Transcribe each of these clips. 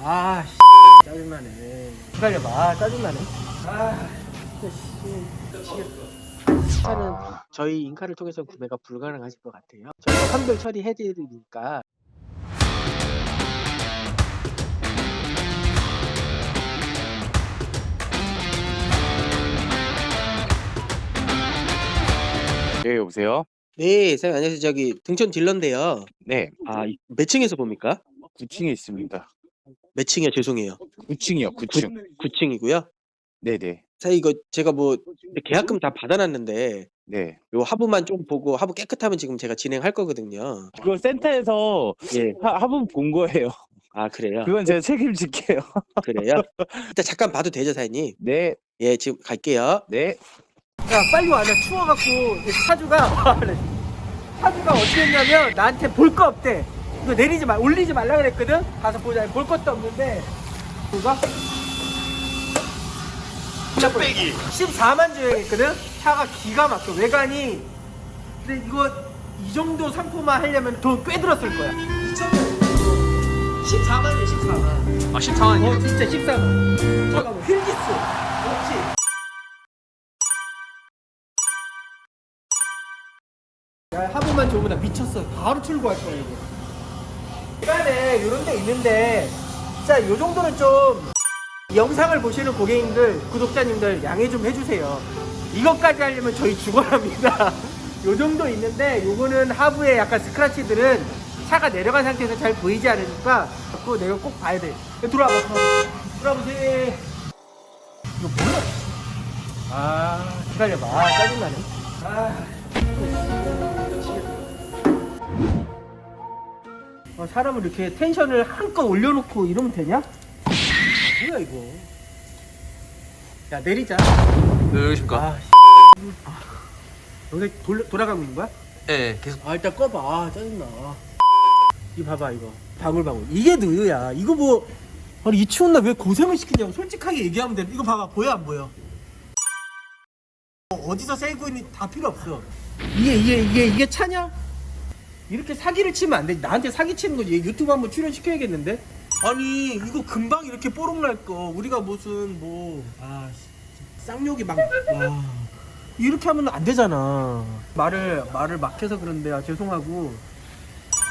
아, 씨, 짜증나네. 기다려봐. 아, 짜증나네. 아, 진짜 씨. 차는 저희 인카를 통해서 구매가 불가능하실 것 같아요. 저희가 환불 처리해드리니까 네, 여보세요? 네, 선생님 안녕하세요. 저기 등촌 딜러인데요. 네, 아, 이- 몇 층에서 봅니까? 9층에 있습니다. 몇 층이요? 죄송해요. 9층이요, 9층. 9층이고요. 네네. 사실 이거 제가 뭐 계약금 다 받아놨는데 네. 요 하부만 좀 보고 하부 깨끗하면 지금 제가 진행할 거거든요. 그거 센터에서 예. 하, 합은 본 거예요. 아 그래요? 그건 제가 책임질게요. 그래요? 일단 잠깐 봐도 되죠, 사장님? 네, 예, 지금 갈게요. 네. 야, 빨리 와. 나 추워갖고 이 차주가 차주가 어떻게 했냐면 나한테 볼 거 없대. 이거 내리지 말, 올리지 말라 그랬거든. 가서 보자. 볼 것도 없는데 그거 뚝배기 14만 주행했거든. 차가 기가 막혀. 외관이 근데 이거 이 정도 상품만 하려면 돈 꽤 들었을 거야. 14만이야, 14만. 아 14만이요? 어, 진짜 14만. 잠깐만, 휠기스. 그렇지. 야, 하부만 좋으면 나 미쳤어. 바로 출고할 거야, 이거. 시간에 이런 데 있는데, 진짜 요 정도는 좀, 영상을 보시는 고객님들, 구독자님들 양해 좀 해주세요. 이것까지 하려면 저희 죽어랍니다. 요 정도 있는데, 요거는 하부에 약간 스크래치들은 차가 내려간 상태에서 잘 보이지 않으니까, 그거 내가 꼭 봐야 돼. 들어와봐, 들어와보세요. 이거 뭐야? 아, 기다려봐. 아, 짜증나네. 아. 어, 사람을 이렇게 텐션을 한껏 올려놓고 이러면 되냐? 뭐야 이거? 야 내리자. 네, 여기 계십니까? 아, 아. 여기 돌, 돌아가고 있는 거야? 네, 계속 아 일단 꺼봐. 아, 짜증나. 이거 봐봐 이거. 방울방울. 이게 누유야. 이거 뭐 아니 이 추운 날 왜 고생을 시키냐고 솔직하게 얘기하면 돼. 이거 봐봐 보여 안 보여? 어, 어디서 세고 있니 다 필요 없어. 이게 이게 이게 이게 차냐? 이렇게 사기를 치면 안 돼. 나한테 사기 치는 거지. 얘 유튜브 한번 출연시켜야겠는데? 아니 이거 금방 이렇게 뽀록 날 거. 우리가 무슨 뭐 아 쌍욕이 막 와. 이렇게 하면 안 되잖아. 말을 말을 막 해서 그런데 아, 죄송하고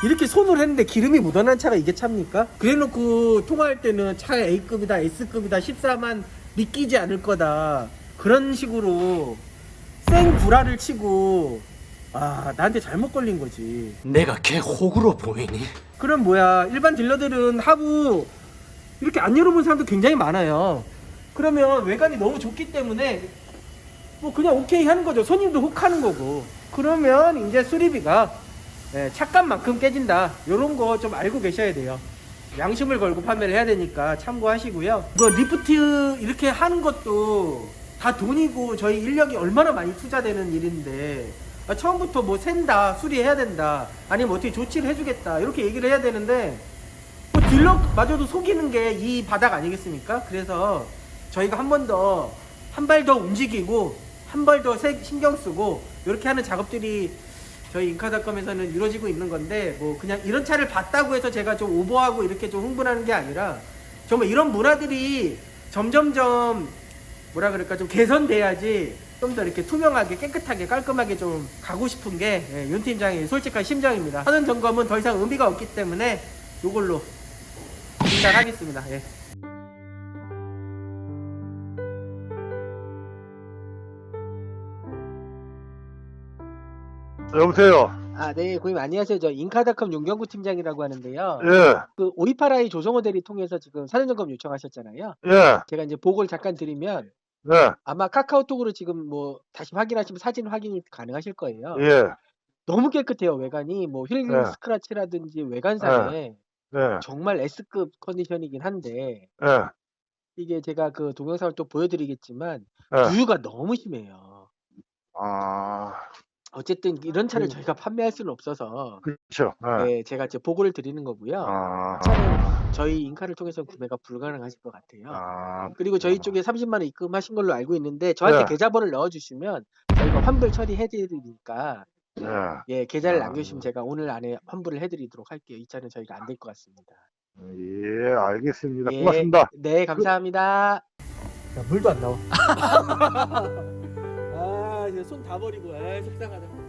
이렇게 손을 했는데 기름이 묻어난 차가 이게 차입니까? 그래놓고 통화할 때는 차 A급이다 S급이다 14만 믿기지 않을 거다 그런 식으로 생 구라를 치고 아 나한테 잘못 걸린 거지. 내가 걔 호구로 보이니? 그럼 뭐야? 일반 딜러들은 하부 이렇게 안 열어본 사람도 굉장히 많아요. 그러면 외관이 너무 좋기 때문에 뭐 그냥 오케이 하는 거죠. 손님도 혹 하는 거고. 그러면 이제 수리비가 예, 착값만큼 깨진다. 요런 거 좀 알고 계셔야 돼요. 양심을 걸고 판매를 해야 되니까 참고하시고요. 이거 리프트 이렇게 하는 것도 다 돈이고 저희 인력이 얼마나 많이 투자되는 일인데 아, 처음부터 뭐 샌다 수리해야 된다 아니면 어떻게 조치를 해주겠다 이렇게 얘기를 해야 되는데 뭐 딜러마저도 속이는 게 이 바닥 아니겠습니까? 그래서 저희가 한 번 더 한 발 더 움직이고 한 발 더 신경 쓰고 이렇게 하는 작업들이 저희 인카닷컴에서는 이루어지고 있는 건데 뭐 그냥 이런 차를 봤다고 해서 제가 좀 오버하고 이렇게 좀 흥분하는 게 아니라 정말 이런 문화들이 점점점 뭐라 그럴까 좀 개선돼야지 좀 더 이렇게 투명하게 깨끗하게 깔끔하게 좀 가고 싶은 게 예, 윤 팀장의 솔직한 심정입니다. 하는 점검은 더 이상 의미가 없기 때문에 이걸로 진단하겠습니다. 예. 여보세요. 아, 네, 고객님 안녕하세요. 저 인카닷컴 용경구 팀장이라고 하는데요. 예, 그 오이파라이 조성호 대리 통해서 지금 사전 점검 요청하셨잖아요. 예, 제가 이제 보고를 잠깐 드리면 네, 아마 카카오톡으로 지금 뭐 다시 확인하시면 사진 확인이 가능하실 거예요. 예, 너무 깨끗해요 외관이 뭐휠 네. 스크래치라든지 외관상에 네, 정말 S급 컨디션이긴 한데 예, 이게 제가 그 동영상을 또 보여드리겠지만 예. 누유가 너무 심해요. 아, 어쨌든 이런 차를 음. 저희가 판매할 수는 없어서 그렇죠. 예. 네, 제가 이제 보고를 드리는 거고요. 아, 차는 저희 인카를 통해서 구매가 불가능하실 것 같아요. 아, 그리고 저희 쪽에 30만 원 입금하신 걸로 알고 있는데 저한테 네. 계좌번호를 넣어주시면 저희가 환불 처리해드리니까 예. 예 계좌를 아. 남겨주시면 제가 오늘 안에 환불을 해드리도록 할게요. 이 차는 저희가 안 될 것 같습니다. 예, 알겠습니다. 예. 고맙습니다. 네, 감사합니다. 야, 물도 안 나와. 아, 이제 손 다 버리고, 아, 속상하다.